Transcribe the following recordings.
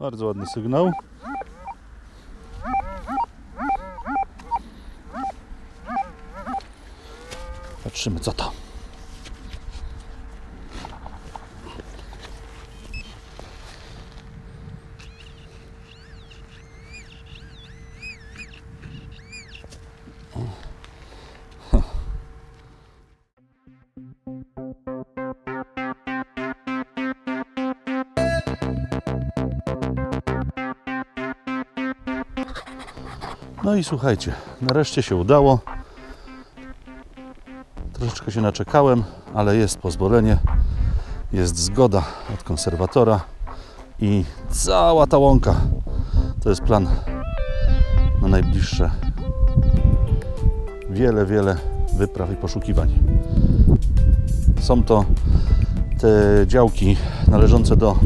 Bardzo ładny sygnał. Patrzymy co to. No i słuchajcie, nareszcie się udało. Troszeczkę się naczekałem, ale jest pozwolenie, jest zgoda od konserwatora i cała ta łąka to jest plan na najbliższe wiele, wiele wypraw i poszukiwań. Są to te działki należące do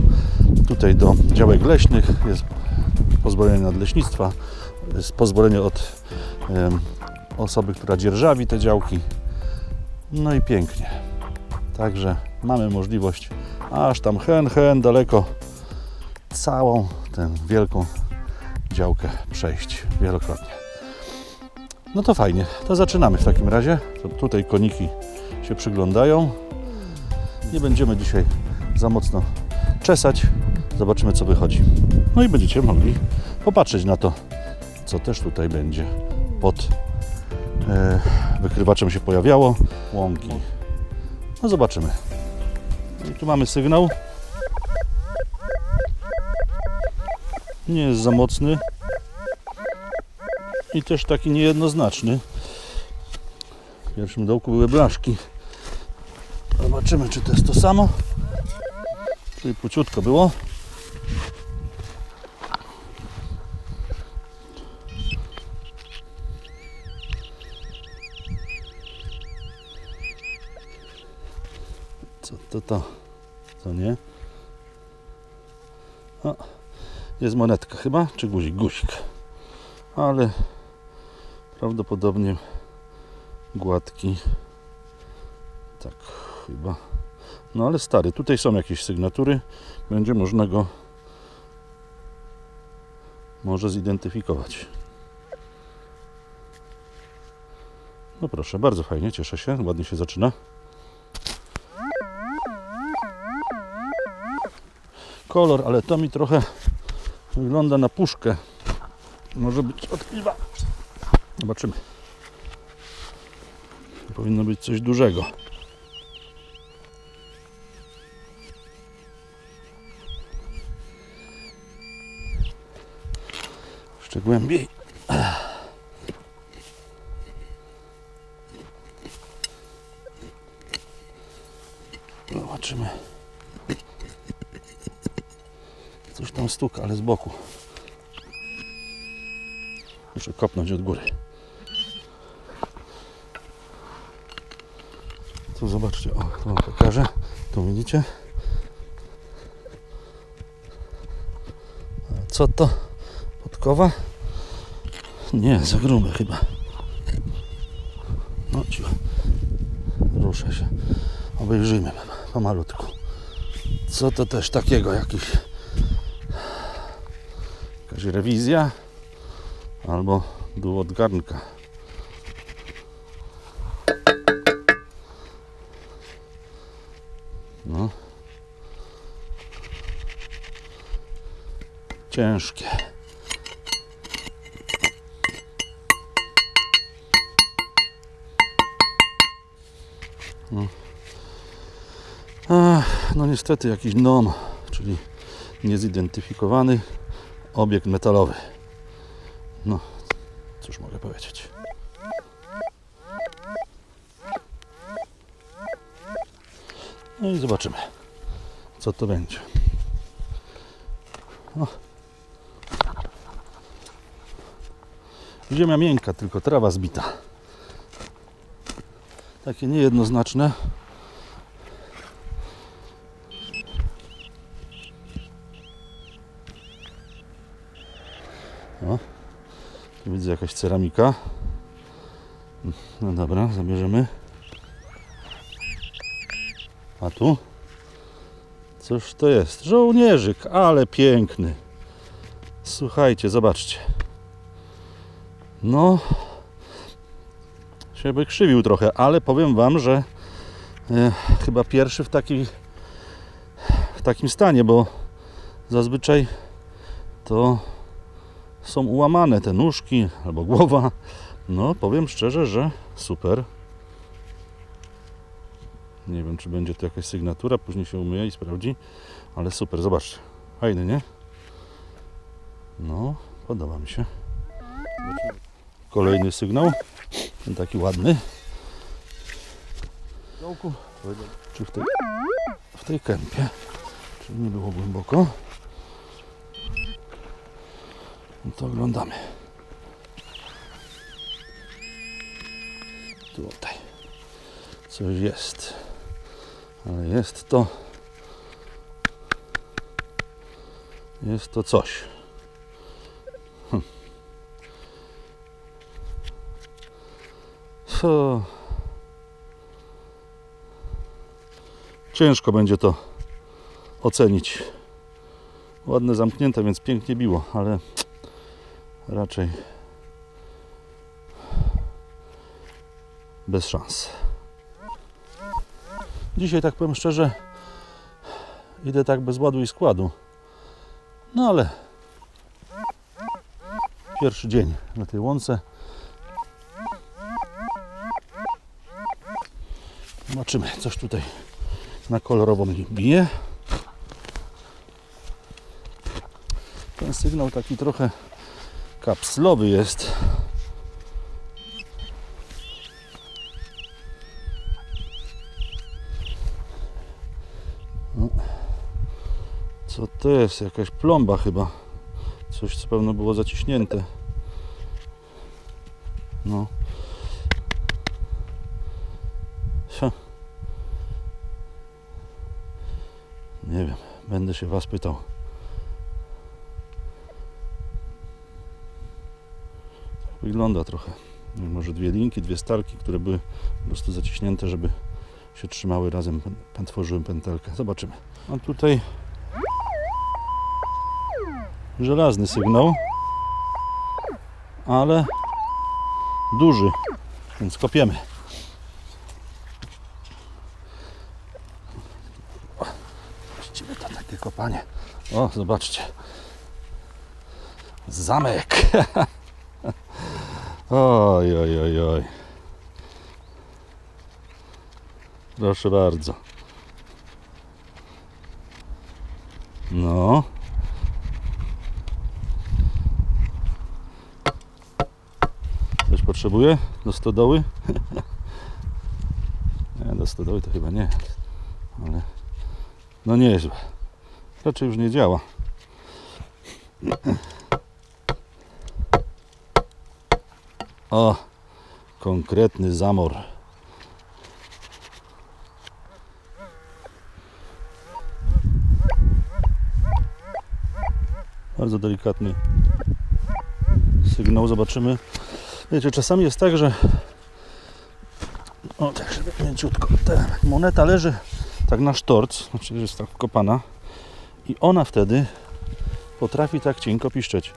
tutaj do działek leśnych, jest pozwolenie nadleśnictwa, jest pozwolenie od osoby, która dzierżawi te działki. No i pięknie. Także mamy możliwość aż tam hen, hen daleko całą tę wielką działkę przejść wielokrotnie. No to fajnie, to zaczynamy w takim razie. To tutaj koniki się przyglądają. Nie będziemy dzisiaj za mocno czesać. Zobaczymy co wychodzi. No i będziecie mogli popatrzeć na to, co też tutaj będzie pod e, wykrywaczem się pojawiało. Łąki. No zobaczymy. I tu mamy sygnał. Nie jest za mocny. I też taki niejednoznaczny. W pierwszym dołku były blaszki. Zobaczymy, czy to jest to samo. Czyli płciutko było. Co to? To nie? O, jest monetka chyba, czy guzik? Guzik. Ale prawdopodobnie gładki. Tak, chyba. No ale stary, tutaj są jakieś sygnatury. Będzie można go może zidentyfikować. No proszę, bardzo fajnie, cieszę się, ładnie się zaczyna. Kolor, ale to mi trochę wygląda na puszkę. Może być odkliwa. Zobaczymy. Powinno być coś dużego. Jeszcze głębiej. Zobaczymy. Stuka, ale z boku. Muszę kopnąć od góry. Tu zobaczcie, o, wam pokażę. Tu widzicie? A Co to? Podkowa? Nie, za grube chyba. No cicho. Rusza się. Obejrzyjmy pomalutku. Co to też takiego? Jakiś... Jakaś rewizja? Albo dół od garnka. No. Ciężkie. No. Ach, no niestety jakiś NOM, czyli niezidentyfikowany obiekt metalowy. No, cóż mogę powiedzieć. No i zobaczymy, co to będzie. O. Ziemia miękka, tylko trawa zbita. Takie niejednoznaczne. Widzę jakaś ceramika. No dobra, zabierzemy. A tu? Cóż to jest? Żołnierzyk, ale piękny. Słuchajcie, zobaczcie. No, się by krzywił trochę, ale powiem Wam, że e, chyba pierwszy w, takiej, w takim stanie, bo zazwyczaj to są ułamane te nóżki albo głowa. No, powiem szczerze, że super. Nie wiem, czy będzie to jakaś sygnatura, później się umyje i sprawdzi, ale super, zobaczcie. Fajny, nie? No, podoba mi się. Kolejny sygnał. Ten taki ładny. Czy w tej, w tej kępie? Czy nie było głęboko? No to oglądamy. Tutaj coś jest. Ale jest to. Jest to coś. Hm. Co? Ciężko będzie to ocenić. Ładne zamknięte, więc pięknie biło, ale raczej bez szans. Dzisiaj, tak powiem szczerze, idę tak bez ładu i składu. No ale pierwszy dzień na tej łące. Zobaczymy, coś tutaj na kolorowo mi bije. Ten sygnał taki trochę kapslowy jest. No. Co to jest? Jakaś plomba chyba. Coś co pewno było zaciśnięte. No. Nie wiem. Będę się Was pytał. Wygląda trochę. Może dwie linki, dwie starki, które były po prostu zaciśnięte, żeby się trzymały razem, tworzyły pętelkę. Zobaczymy. A tutaj żelazny sygnał, ale duży, więc kopiemy. Właściwie to takie kopanie. O, zobaczcie. Zamek. Oj, oj, oj, oj. Proszę bardzo. No. Coś potrzebuje do stodoły? nie, do stodoły to chyba nie. Ale no nieźle. Raczej już nie działa. O, konkretny zamor. Bardzo delikatny sygnał. Zobaczymy. Wiecie, czasami jest tak, że o, tak żeby mięciutko. Ta moneta leży tak na sztorc, znaczy jest tak wkopana i ona wtedy potrafi tak cienko piszczeć.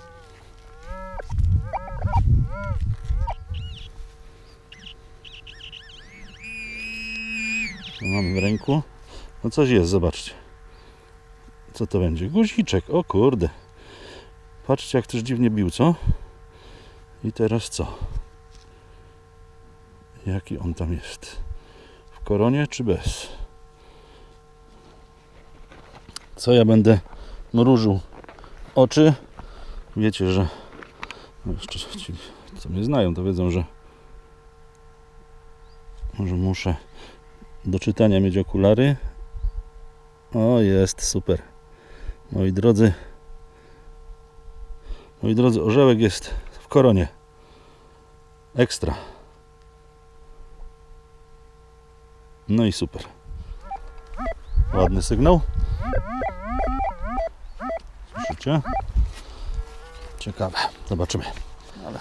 W ręku. No coś jest, zobaczcie. Co to będzie? Guziczek, o kurde. Patrzcie jak też dziwnie bił, co? I teraz co? Jaki on tam jest? W koronie czy bez? Co ja będę mrużył oczy? Wiecie, że jeszcze ci, co mnie znają, to wiedzą, że może muszę do czytania mieć okulary. O, jest super. Moi drodzy, moi drodzy, orzełek jest w koronie. Ekstra. No i super. Ładny sygnał. Słyszycie? Ciekawe. Zobaczymy. Ale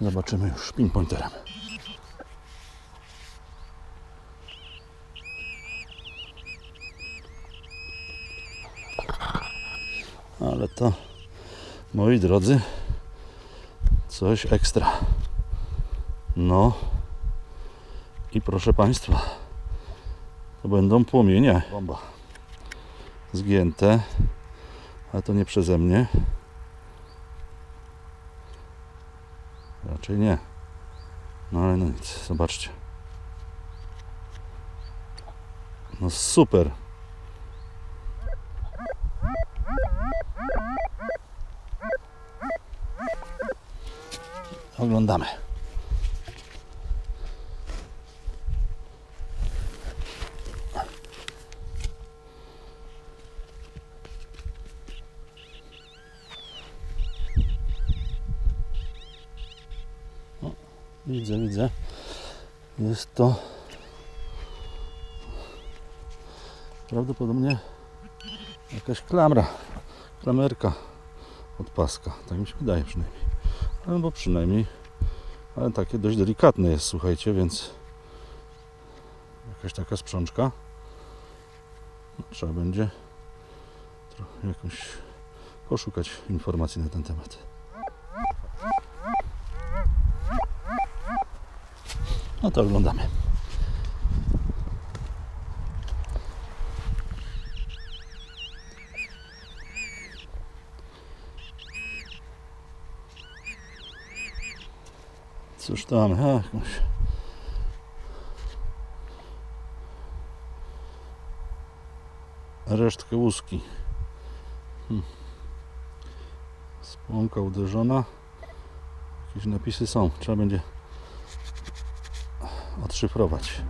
zobaczymy już pinpointerem. Ale to Moi drodzy, coś ekstra. No i proszę Państwa, to będą płomienie. Bomba. Zgięte, ale to nie przeze mnie. Raczej nie. No ale no nic, zobaczcie. No super. Oglądamy. O, Widzę, widzę. Jest to prawdopodobnie jakaś klamra, klamerka od paska. Tak mi się wydaje przynajmniej. Albo przynajmniej, ale takie dość delikatne jest, słuchajcie, więc jakaś taka sprzączka. No, trzeba będzie jakąś poszukać informacji na ten temat. No to oglądamy. Cóż to mamy? A, jakąś... Resztkę łuski. Hmm. Spłonka uderzona. Jakieś napisy są. Trzeba będzie odszyfrować.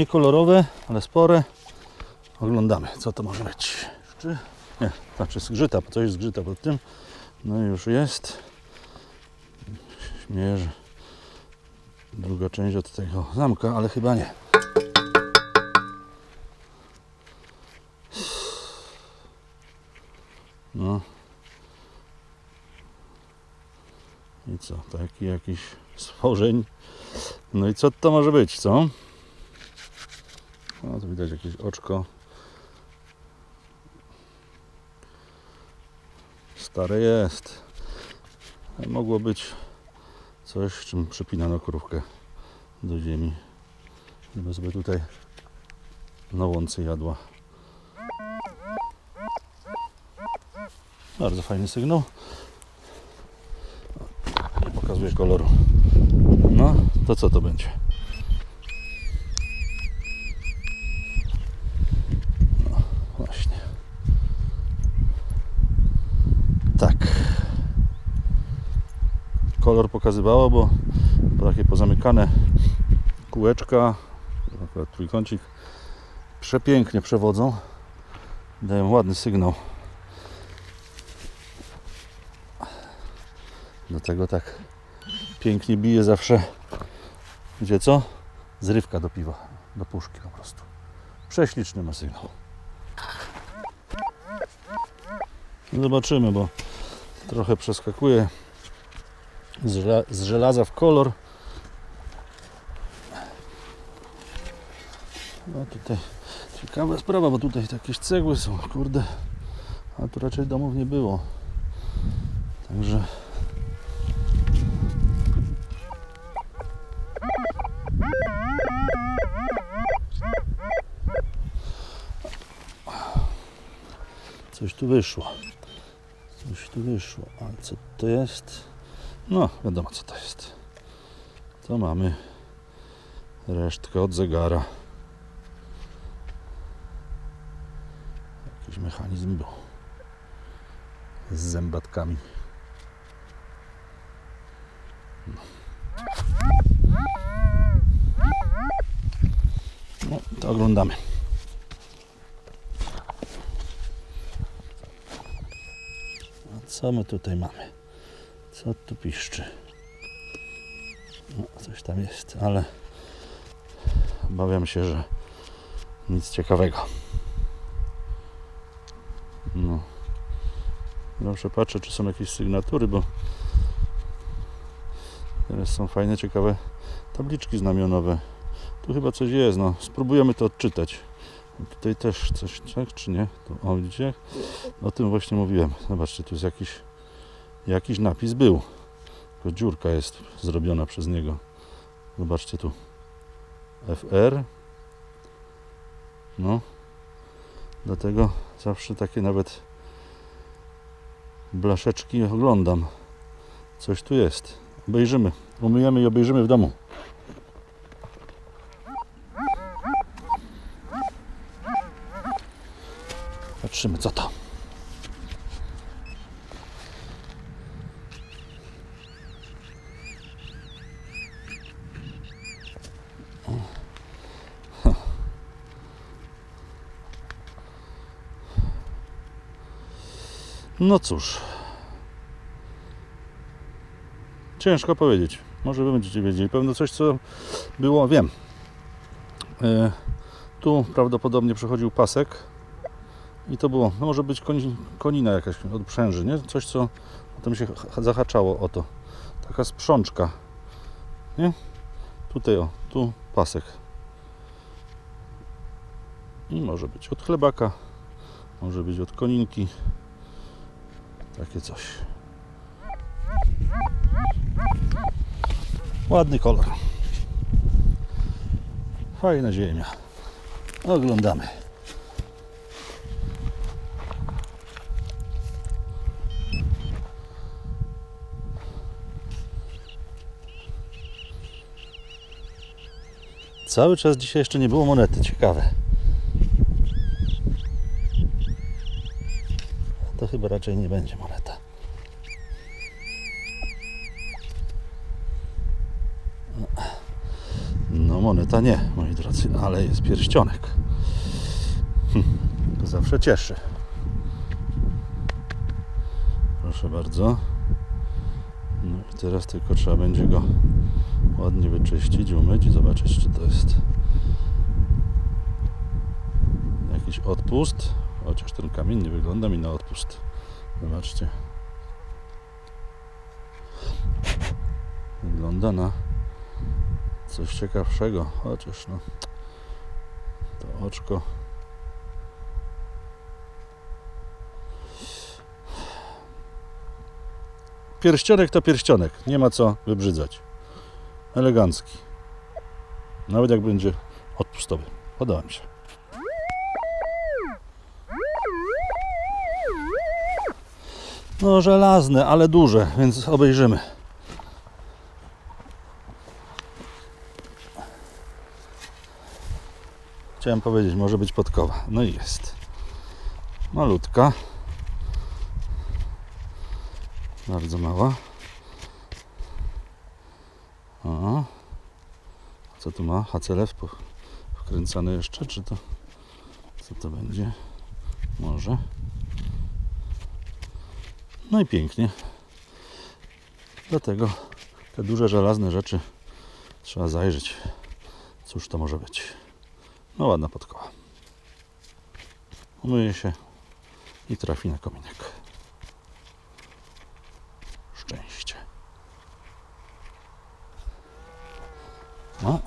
Niekolorowe, ale spore. Oglądamy, co to może być. Czy nie, znaczy zgrzyta, coś zgrzyta pod tym. No i już jest. Śmieję, że druga część od tego zamka, ale chyba nie. No. I co? Taki jakiś stworzeń. No i co to może być, co? No tu widać jakieś oczko. Stare jest. Mogło być coś, czym przypinano krówkę do ziemi. Żeby sobie tutaj na łące jadła. Bardzo fajny sygnał. Nie pokazuje koloru. No, to co to będzie? No, właśnie. Tak. Kolor pokazywało, bo, takie pozamykane kółeczka, akurat trójkącik, przepięknie przewodzą. Dają ładny sygnał. Dlatego tak pięknie bije zawsze. Gdzie co? Zrywka do piwa, do puszki po prostu. Prześliczny ma sygnał. Zobaczymy, bo trochę przeskakuje z, żela- z żelaza w kolor. No tutaj ciekawa sprawa, bo tutaj jakieś cegły są, kurde. A tu raczej domów nie było. Także Coś tu wyszło. Coś tu wyszło. A co to jest? No, wiadomo co to jest. To mamy Resztka od zegara. Jakiś mechanizm był. Z zębatkami. No, to oglądamy. A co my tutaj mamy? Co tu piszczy? No, coś tam jest, ale obawiam się, że nic ciekawego. No. Zawsze patrzę, czy są jakieś sygnatury, bo teraz są fajne, ciekawe tabliczki znamionowe. Tu chyba coś jest, no. Spróbujemy to odczytać. Tutaj też coś, tak, czy nie? Tu, o, widzicie? O tym właśnie mówiłem. Zobaczcie, tu jest jakiś, jakiś napis był. Tylko dziurka jest zrobiona przez niego. Zobaczcie tu. FR. No. Dlatego zawsze takie nawet blaszeczki oglądam. Coś tu jest. Obejrzymy. Umyjemy i obejrzymy w domu. Patrzymy co to. No cóż. Ciężko powiedzieć. Może wy będziecie wiedzieli. Pewno coś, co było, wiem. E, tu prawdopodobnie przechodził pasek i to było, no może być koni, konina jakaś od przęży, nie? Coś, co potem się ha- zahaczało o to. Taka sprzączka. Nie? Tutaj o, tu pasek. I może być od chlebaka, może być od koninki. Takie coś. Ładny kolor. Fajna ziemia. Oglądamy. Cały czas dzisiaj jeszcze nie było monety. Ciekawe. To chyba raczej nie będzie moneta. No moneta nie, moi drodzy, ale jest pierścionek. Zawsze cieszy. Proszę bardzo. No i teraz tylko trzeba będzie go ładnie wyczyścić, umyć i zobaczyć, czy to jest jakiś odpust. Chociaż ten kamień nie wygląda mi na odpust. Zobaczcie. Wygląda na coś ciekawszego, chociaż no to oczko. Pierścionek to pierścionek, nie ma co wybrzydzać. Elegancki. Nawet jak będzie odpustowy. Podoba mi się no żelazne, ale duże, więc obejrzymy Chciałem powiedzieć, może być podkowa. No i jest. Malutka. Bardzo mała. O. Co tu ma? HCLF wkręcane jeszcze, czy to co to będzie? Może. No i pięknie. Dlatego te duże żelazne rzeczy trzeba zajrzeć. Cóż to może być? No ładna podkoła. Umyje się i trafi na kominek. Szczęście. No.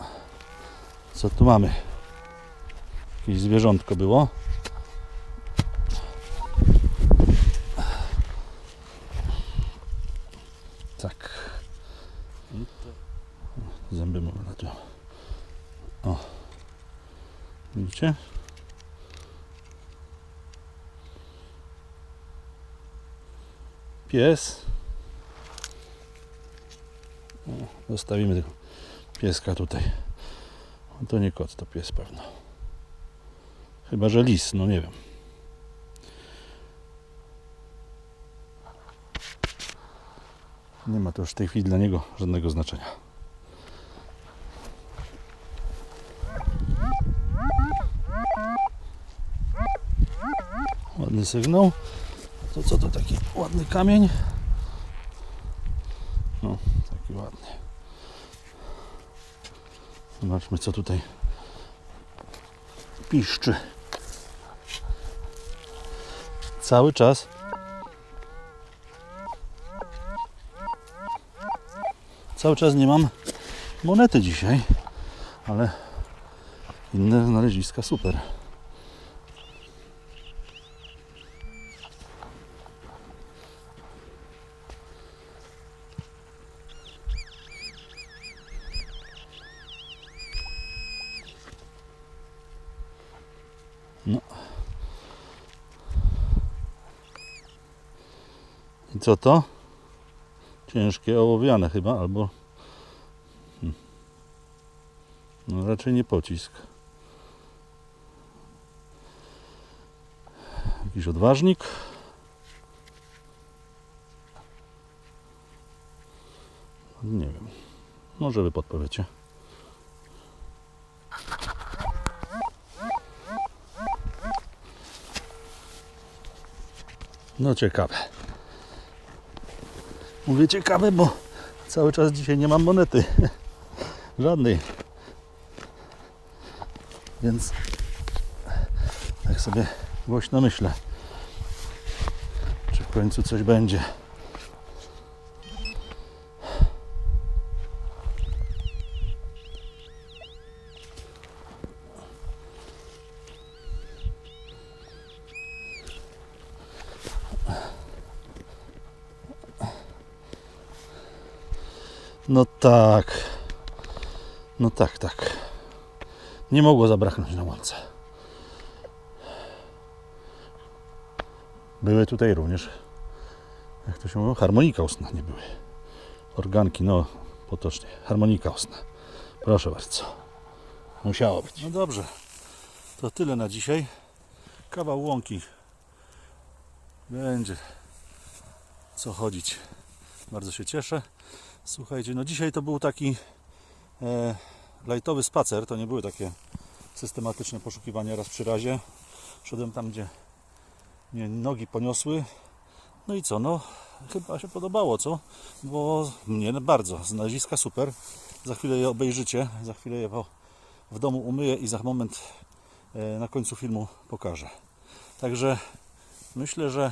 Co tu mamy? Jakieś zwierzątko było. Tak. I to- Zęby mu wylatują. O. Pies. O, Zostawimy tego pieska tutaj To nie kot, to pies pewno. Chyba, że lis, no nie wiem. Nie ma to już w tej chwili dla niego żadnego znaczenia. Ładny sygnał. To co to taki ładny kamień? No, taki ładny. Zobaczmy co tutaj piszczy. Cały czas Cały czas nie mam monety dzisiaj, ale inne znaleziska super. No. I co to? Ciężkie ołowiane chyba, albo Hmm. no raczej nie pocisk. Jakiś odważnik. Nie wiem. Może wy podpowiecie. No ciekawe. Mówię ciekawe, bo cały czas dzisiaj nie mam monety. Żadnej. Więc tak sobie głośno myślę. Czy w końcu coś będzie. No tak. No tak, tak. Nie mogło zabraknąć na łące. Były tutaj również, jak to się mówi, harmonika ustna nie były. Organki, no potocznie. Harmonika ustna. Proszę bardzo. Musiało być. No dobrze. To tyle na dzisiaj. Kawał łąki. Będzie co chodzić. Bardzo się cieszę. Słuchajcie, no dzisiaj to był taki e, lajtowy spacer. To nie były takie systematyczne poszukiwania raz przy razie. Szedłem tam, gdzie mnie nogi poniosły. No i co, no chyba się podobało, co? Bo mnie bardzo. Znaleziska super. Za chwilę je obejrzycie. Za chwilę je w domu umyję i za moment e, na końcu filmu pokażę. Także myślę, że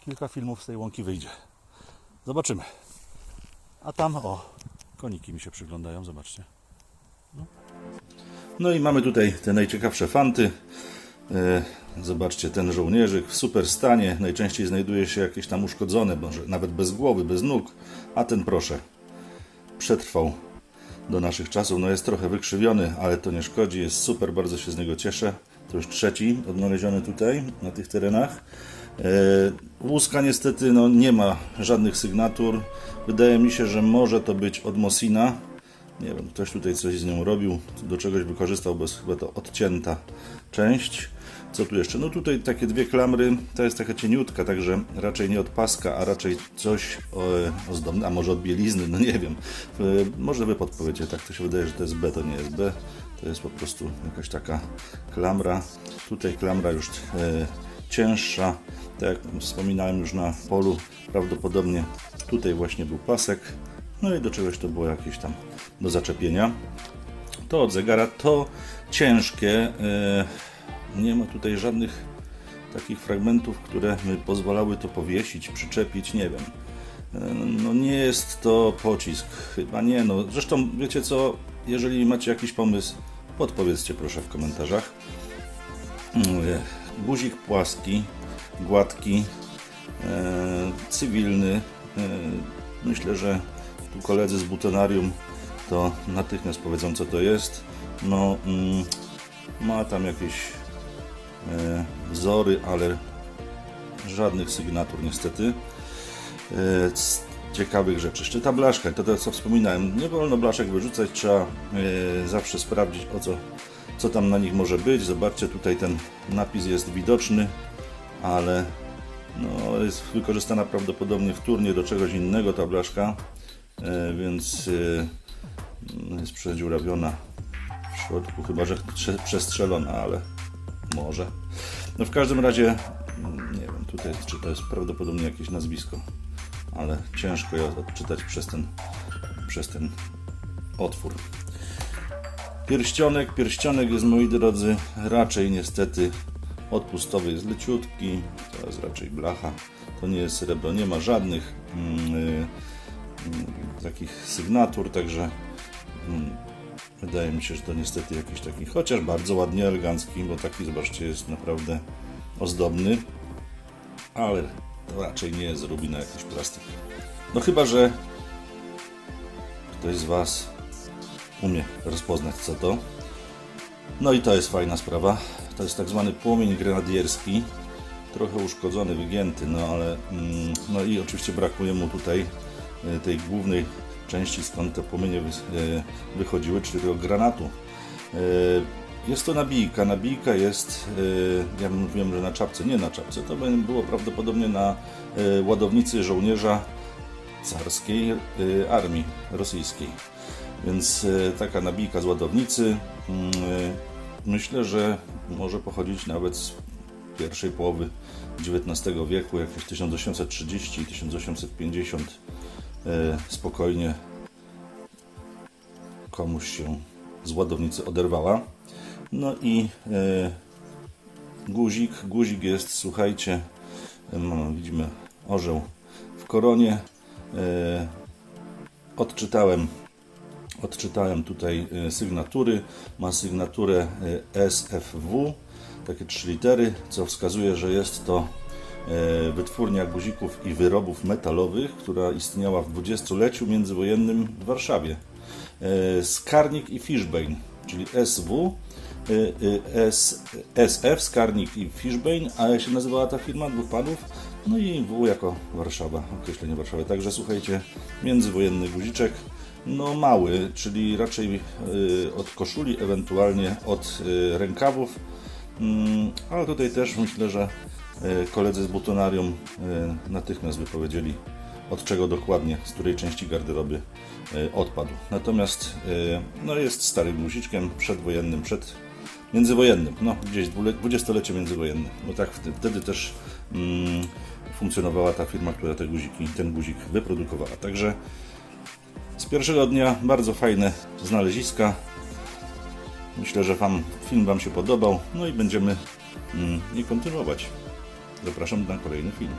kilka filmów z tej łąki wyjdzie. Zobaczymy. A tam, o, koniki mi się przyglądają, zobaczcie. No, no i mamy tutaj te najciekawsze fanty. E, Zobaczcie, ten żołnierzyk w super stanie. Najczęściej znajduje się jakieś tam uszkodzone, może nawet bez głowy, bez nóg. A ten proszę, przetrwał do naszych czasów. No jest trochę wykrzywiony, ale to nie szkodzi. Jest super, bardzo się z niego cieszę. To już trzeci odnaleziony tutaj, na tych terenach. E, Łuska niestety no, nie ma żadnych sygnatur. Wydaje mi się, że może to być od Mosina. Nie wiem, ktoś tutaj coś z nią robił, do czegoś wykorzystał, bo jest chyba to odcięta część. Co tu jeszcze? No tutaj takie dwie klamry, to jest taka cieniutka, także raczej nie od paska, a raczej coś ozdobne, a może od bielizny, no nie wiem. E, Może wy podpowiecie, tak to się wydaje, że to jest B, to nie jest B. To jest po prostu jakaś taka klamra. Tutaj klamra już e, cięższa, tak jak wspominałem już na polu, prawdopodobnie tutaj właśnie był pasek, no i do czegoś to było jakieś tam do zaczepienia. To od zegara, to ciężkie, e, nie ma tutaj żadnych takich fragmentów, które by pozwalały to powiesić, przyczepić, nie wiem. E, No nie jest to pocisk, chyba nie. No, zresztą wiecie co, jeżeli macie jakiś pomysł, podpowiedzcie proszę w komentarzach. Guzik płaski, gładki, e, cywilny. E, myślę, że tu koledzy z butonarium to natychmiast powiedzą co to jest. No, mm, ma tam jakieś e, wzory, ale żadnych sygnatur niestety. Ciekawych rzeczy. Jeszcze ta blaszka, to, to co wspominałem, nie wolno blaszek wyrzucać, trzeba zawsze sprawdzić o co, co tam na nich może być. Zobaczcie, tutaj ten napis jest widoczny, ale no, jest wykorzystana prawdopodobnie wtórnie do czegoś innego ta blaszka, e, więc e, jest przedziurawiona w środku, chyba że prze- przestrzelona, ale może. No w każdym razie, nie wiem, tutaj czy to jest prawdopodobnie jakieś nazwisko, ale ciężko je odczytać przez ten, przez ten otwór. Pierścionek, pierścionek jest moi drodzy raczej niestety odpustowy, jest leciutki, to jest raczej blacha, to nie jest srebro, nie ma żadnych mm, y, mm, takich sygnatur, także mm, wydaje mi się, że to niestety jakiś taki, chociaż bardzo ładnie elegancki, bo taki zobaczcie jest naprawdę ozdobny, ale to raczej nie jest rubina jakiś plastik. No chyba, że ktoś z Was umie rozpoznać co to. No i to jest fajna sprawa. To jest tak zwany płomień grenadierski. Trochę uszkodzony, wygięty, no ale mm, no i oczywiście brakuje mu tutaj e, tej głównej części, skąd te płomienie e, wychodziły, czyli tego granatu. E, Jest to nabijka. Nabijka jest, ja mówiłem, że na czapce, nie na czapce, to by było prawdopodobnie na ładownicy żołnierza carskiej armii rosyjskiej. Więc e, taka nabijka z ładownicy mm, e, myślę, że może pochodzić nawet z pierwszej połowy XIX wieku, jakieś 1830 i 1850 e, spokojnie komuś się z ładownicy oderwała. No i guzik, guzik jest, słuchajcie, em, widzimy orzeł w koronie. Odczytałem odczytałem tutaj e, sygnatury. Ma sygnaturę e, SFW, takie trzy litery, co wskazuje, że jest to e, wytwórnia guzików i wyrobów metalowych, która istniała w dwudziestoleciu międzywojennym w Warszawie. Skarnik i Fishbane, czyli SW, SF, Skarnik i Fishbane, a jak się nazywała ta firma dwóch panów? No i W jako Warszawa, określenie Warszawy. Także słuchajcie, międzywojenny guziczek, no mały, czyli raczej y, od koszuli, ewentualnie od y, rękawów. Mm, ale tutaj też myślę, że y, koledzy z butonarium natychmiast wypowiedzieli od czego dokładnie, z której części garderoby odpadł. Natomiast no jest starym guziczkiem przedwojennym, przed międzywojennym, no gdzieś dwudziestolecie międzywojenne, bo tak wtedy też mm, funkcjonowała ta firma, która te guziki, ten guzik wyprodukowała. Także z pierwszego dnia bardzo fajne znaleziska. Myślę, że wam, film Wam się podobał. No i będziemy mm, kontynuować. Zapraszam na kolejny film.